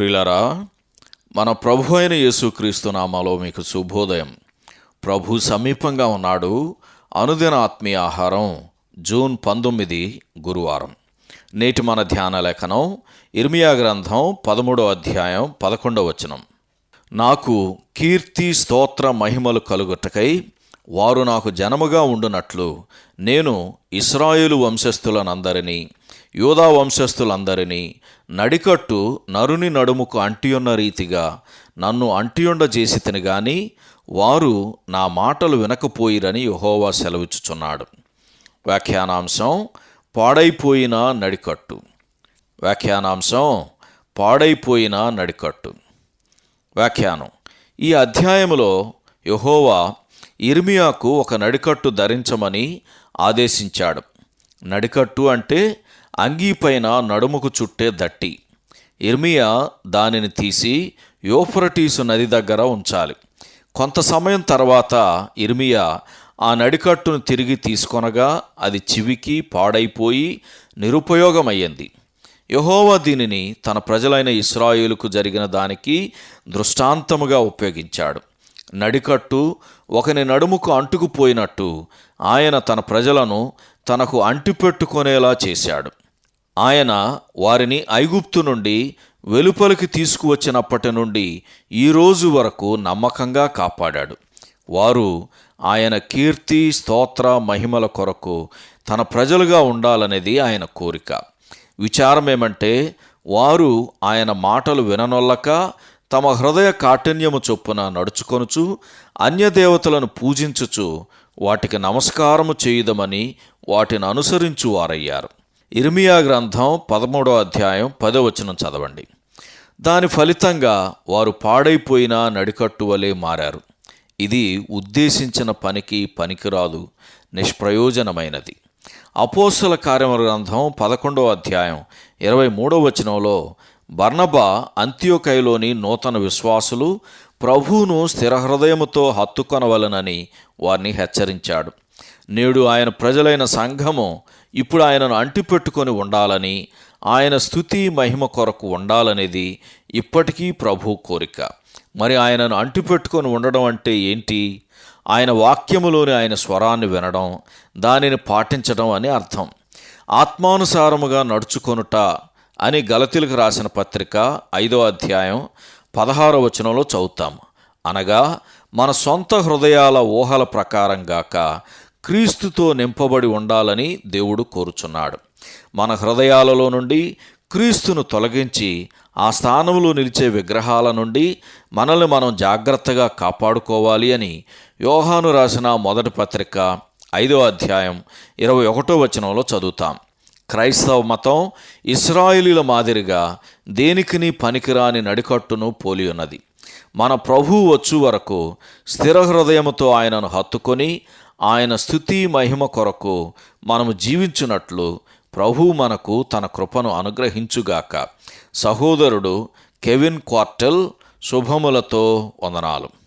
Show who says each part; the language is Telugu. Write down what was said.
Speaker 1: ప్రియులరా మన ప్రభు అయిన యేసుక్రీస్తు నామాలో మీకు శుభోదయం. ప్రభు సమీపంగా ఉన్నాడు. అనుదిన ఆత్మీయ ఆహారం జూన్ పంతొమ్మిది గురువారం. నేటి మన ధ్యాన లేఖనం ఇర్మియా గ్రంథం పదమూడో అధ్యాయం పదకొండవ వచనం. నాకు కీర్తి స్తోత్ర మహిమలు కలుగుటకై వారు నాకు జనముగా ఉండునట్లు నేను ఇస్రాయేలు వంశస్థులనందరినీ యోధా వంశస్థులందరినీ నడికట్టు నరుని నడుముకు అంటియున్న రీతిగా నన్ను అంటియుండ చేసి తిని గాని వారు నా మాటలు వినకపోయిరని యహోవా సెలవిచ్చుచున్నాడు. వ్యాఖ్యానాంశం పాడైపోయిన నడికట్టు. వ్యాఖ్యానాంశం పాడైపోయిన నడికట్టు. వ్యాఖ్యానం ఈ అధ్యాయములో యహోవా ఇర్మియాకు ఒక నడికట్టు ధరించమని ఆదేశించాడు. నడికట్టు అంటే అంగీపైన నడుముకు చుట్టే దట్టి. ఇర్మియా దానిని తీసి యోఫ్రటీసు నది దగ్గర ఉంచాలి. కొంత సమయం తర్వాత ఇర్మియా ఆ నడికట్టును తిరిగి తీసుకొనగా అది చివికి పాడైపోయి నిరుపయోగమయ్యింది. యహోవా దీనిని తన ప్రజలైన ఇస్రాయేలుకు జరిగిన దానికి దృష్టాంతముగా ఉపయోగించాడు. నడికట్టు ఒకని నడుముకు అంటుకుపోయినట్టు ఆయన తన ప్రజలను తనకు అంటిపెట్టుకునేలా చేశాడు. ఆయన వారిని ఐగుప్తు నుండి వెలుపలికి తీసుకువచ్చినప్పటి నుండి ఈ రోజు వరకు నమ్మకంగా కాపాడాడు. వారు ఆయన కీర్తి స్తోత్ర మహిమల కొరకు తన ప్రజలుగా ఉండాలనేది ఆయన కోరిక. విచారం ఏమంటే వారు ఆయన మాటలు విననొల్లక తమ హృదయ కాఠిన్యము చొప్పున నడుచుకొనుచు అన్యదేవతలను పూజించుచు వాటికి నమస్కారము చేయుదమని వాటిని అనుసరించు వారయ్యారు ఇర్మియా గ్రంథం పదమూడో అధ్యాయం పదో వచనం చదవండి. దాని ఫలితంగా వారు పాడైపోయిన నడికట్టు వలె మారారు. ఇది ఉద్దేశించిన పనికి పనికిరాదు నిష్ప్రయోజనమైనది. అపోసల కార్యమ గ్రంథం పదకొండవ అధ్యాయం ఇరవై మూడవ వచనంలో బర్ణబా అంత్యోకైలోని నూతన విశ్వాసులు ప్రభువును స్థిరహృదయముతో హత్తుకొనవలనని వారిని హెచ్చరించాడు. నేడు ఆయన ప్రజలైన సంఘము ఇప్పుడు ఆయనను అంటిపెట్టుకొని ఉండాలని ఆయన స్థుతి మహిమ కొరకు ఉండాలనేది ఇప్పటికీ ప్రభు కోరిక. మరి ఆయనను అంటిపెట్టుకొని ఉండడం అంటే ఏంటి? ఆయన వాక్యములోని ఆయన స్వరాన్ని వినడం దానిని పాటించడం అని అర్థం. ఆత్మానుసారముగా నడుచుకొనుట అని గలతీలకు రాసిన పత్రిక ఐదో అధ్యాయం పదహారో వచనంలో చదువుతాం. అనగా మన సొంత హృదయాల ఊహల ప్రకారం గాక క్రీస్తుతో నింపబడి ఉండాలని దేవుడు కోరుచున్నాడు. మన హృదయాలలో నుండి క్రీస్తును తొలగించి ఆ స్థానంలో నిలిచే విగ్రహాల నుండి మనల్ని మనం జాగ్రత్తగా కాపాడుకోవాలి అని యోహాను రాసిన మొదటి పత్రిక ఐదో అధ్యాయం ఇరవై ఒకటో వచనంలో చదువుతాం. క్రైస్తవ మతం ఇస్రాయిలీల మాదిరిగా దేనికిని పనికిరాని నడికట్టును పోలి ఉన్నది. మన ప్రభువు వచ్చు వరకు స్థిర హృదయముతో ఆయనను హత్తుకొని ఆయన స్థుతి మహిమ కొరకు మనము జీవించున్నట్లు ప్రభు మనకు తన కృపను అనుగ్రహించుగాక. సహోదరుడు కెవిన్ క్వార్టెల్ శుభములతో వందనాలు.